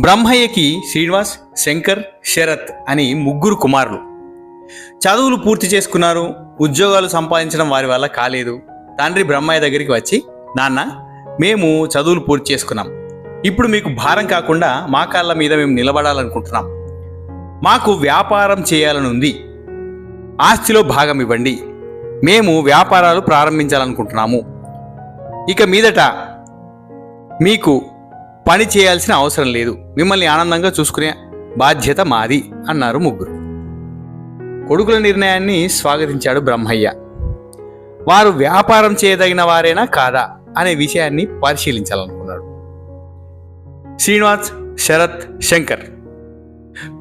బ్రహ్మయ్యకి శ్రీనివాస్ శంకర్ శరత్ అని ముగ్గురు కుమారులు. చదువులు పూర్తి చేసుకున్నారు ఉద్యోగాలు సంపాదించడం వారి వల్ల కాలేదు. తండ్రి బ్రహ్మయ్య దగ్గరికి వచ్చి నాన్న మేము చదువులు పూర్తి చేసుకున్నాం. ఇప్పుడు మీకు భారం కాకుండా మా కాళ్ళ మీద మేము నిలబడాలనుకుంటున్నాం. మాకు వ్యాపారం చేయాలని ఉంది ఆస్తిలో భాగం ఇవ్వండి. మేము వ్యాపారాలు ప్రారంభించాలనుకుంటున్నాము. ఇక మీదట మీకు పని చేయాల్సిన అవసరం లేదు. మిమ్మల్ని ఆనందంగా చూసుకునే బాధ్యత మాది అన్నారు ముగ్గురు. కొడుకుల నిర్ణయాన్ని స్వాగతించాడు బ్రహ్మయ్య. వారు వ్యాపారం చేయదగిన వారేనా కాదా అనే విషయాన్ని పరిశీలించాలనుకున్నాడు. శ్రీనివాస్ శరత్ శంకర్.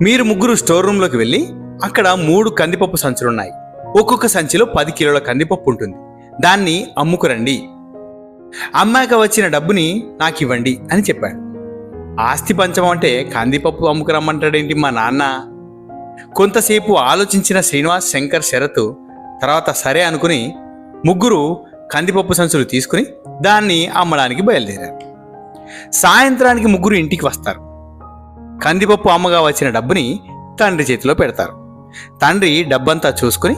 మీరు ముగ్గురు స్టోర్ రూమ్లోకి వెళ్ళి అక్కడ మూడు కందిపప్పు సంచులున్నాయి. ఒక్కొక్క సంచిలో పది కిలోల కందిపప్పు ఉంటుంది. దాన్ని అమ్ముకురండి. అమ్మాక వచ్చిన డబ్బుని నాకు ఇవ్వండి అని చెప్పాడు. ఆస్తి పంచమం అంటే కందిపప్పు అమ్ముకురమ్మంటాడేంటి మా నాన్న? కొంతసేపు ఆలోచించిన శ్రీనివాస్ శంకర్ శరత్ తర్వాత సరే అనుకుని ముగ్గురు కందిపప్పు సంచులు తీసుకుని దాన్ని అమ్మడానికి బయలుదేరారు. సాయంత్రానికి ముగ్గురు ఇంటికి వస్తారు. కందిపప్పు అమ్మగా వచ్చిన డబ్బుని తండ్రి చేతిలో పెడతారు. తండ్రి డబ్బంతా చూసుకుని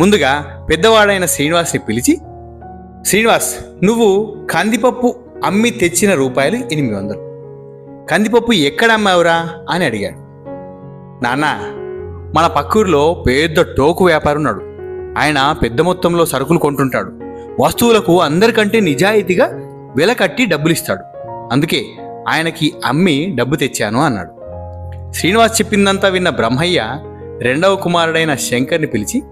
ముందుగా పెద్దవాడైన శ్రీనివాస్ని పిలిచి శ్రీనివాస్ నువ్వు కందిపప్పు అమ్మి తెచ్చిన రూపాయలు ఎనిమిది వందలు. కందిపప్పు ఎక్కడ అమ్మావురా అని అడిగాడు. నాన్న మన పక్కూర్లో పెద్ద టోకు వ్యాపారి ఉన్నాడు ఆయన పెద్ద మొత్తంలో సరుకులు కొంటుంటాడు. వస్తువులకు అందరికంటే నిజాయితీగా వెల కట్టి డబ్బులు ఇస్తాడు అందుకే ఆయనకి అమ్మి డబ్బు తెచ్చాను అన్నాడు. శ్రీనివాస్ చెప్పిందంతా విన్న బ్రహ్మయ్య రెండవ కుమారుడైన శంకర్ని పిలిచి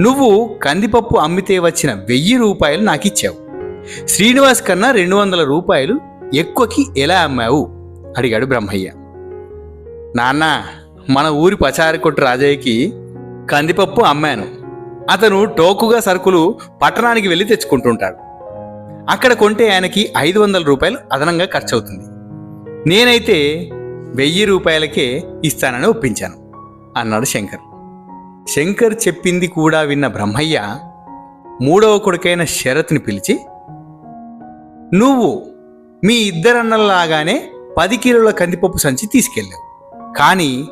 నువ్వు కందిపప్పు అమ్మితే వచ్చిన వెయ్యి రూపాయలు నాకు ఇచ్చావు శ్రీనివాస్ కన్నా రెండు వందల రూపాయలు ఎక్కువకి ఎలా అమ్మావు? అడిగాడు బ్రహ్మయ్య. నాన్న మన ఊరి పచారి కొట్టు రాజయ్యకి కందిపప్పు అమ్మాను. అతను టోకుగా సరుకులు పట్టణానికి వెళ్ళి తెచ్చుకుంటుంటాడు. అక్కడ కొంటే ఆయనకి ఐదు వందల రూపాయలు అదనంగా ఖర్చు అవుతుంది నేనైతే వెయ్యి రూపాయలకే ఇస్తానని ఒప్పించాను అన్నాడు శంకర్. శంకర్ చెప్పింది కూడా విన్న బ్రహ్మయ్య మూడవ కొడుకైన శరత్ని పిలిచి నువ్వు మీ ఇద్దరన్నలాగానే పది కిలోల కందిపప్పు సంచి తీసుకెళ్ళావు. కానీ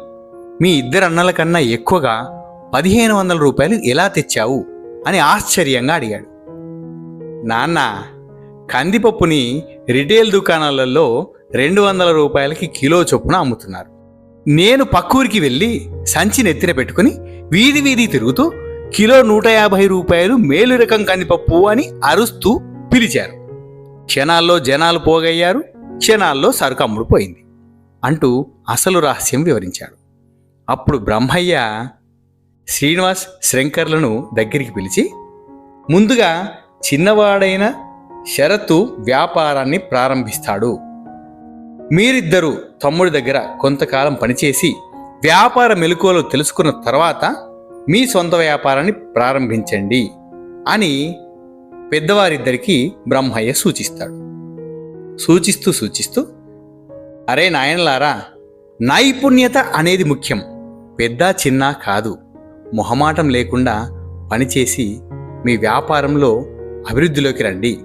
మీ ఇద్దరన్నల కన్నా ఎక్కువగా పదిహేను వందల రూపాయలు ఎలా తెచ్చావు అని ఆశ్చర్యంగా అడిగాడు. నాన్న కందిపప్పుని రిటైల్ దుకాణాలలో రెండు వందల రూపాయలకి కిలో చొప్పున అమ్ముతున్నారు. నేను పక్కూరికి వెళ్ళి సంచి నెత్తిన పెట్టుకుని వీధి వీధి తిరుగుతూ కిలో నూట యాభై రూపాయలు మేలు రకం కందిపప్పు అని అరుస్తూ పిలిచారు. క్షణాల్లో జనాలు పోగయ్యారు. క్షణాల్లో సరుకు అమ్ముడుపోయింది అంటూ అసలు రహస్యం వివరించాడు. అప్పుడు బ్రహ్మయ్య శ్రీనివాస్ శంకర్లను దగ్గరికి పిలిచి ముందుగా చిన్నవాడైన షరతు వ్యాపారాన్ని ప్రారంభిస్తాడు. మీరిద్దరూ తమ్ముడి దగ్గర కొంతకాలం పనిచేసి వ్యాపార మెలకువలు తెలుసుకున్న తర్వాత మీ సొంత వ్యాపారాన్ని ప్రారంభించండి అని పెద్దవారిద్దరికీ బ్రహ్మయ్య సూచిస్తాడు. సూచిస్తూ సూచిస్తూ అరే నాయనలారా నైపుణ్యత అనేది ముఖ్యం. పెద్ద చిన్న కాదు. మొహమాటం లేకుండా పనిచేసి మీ వ్యాపారంలో అభివృద్ధిలోకి రండి.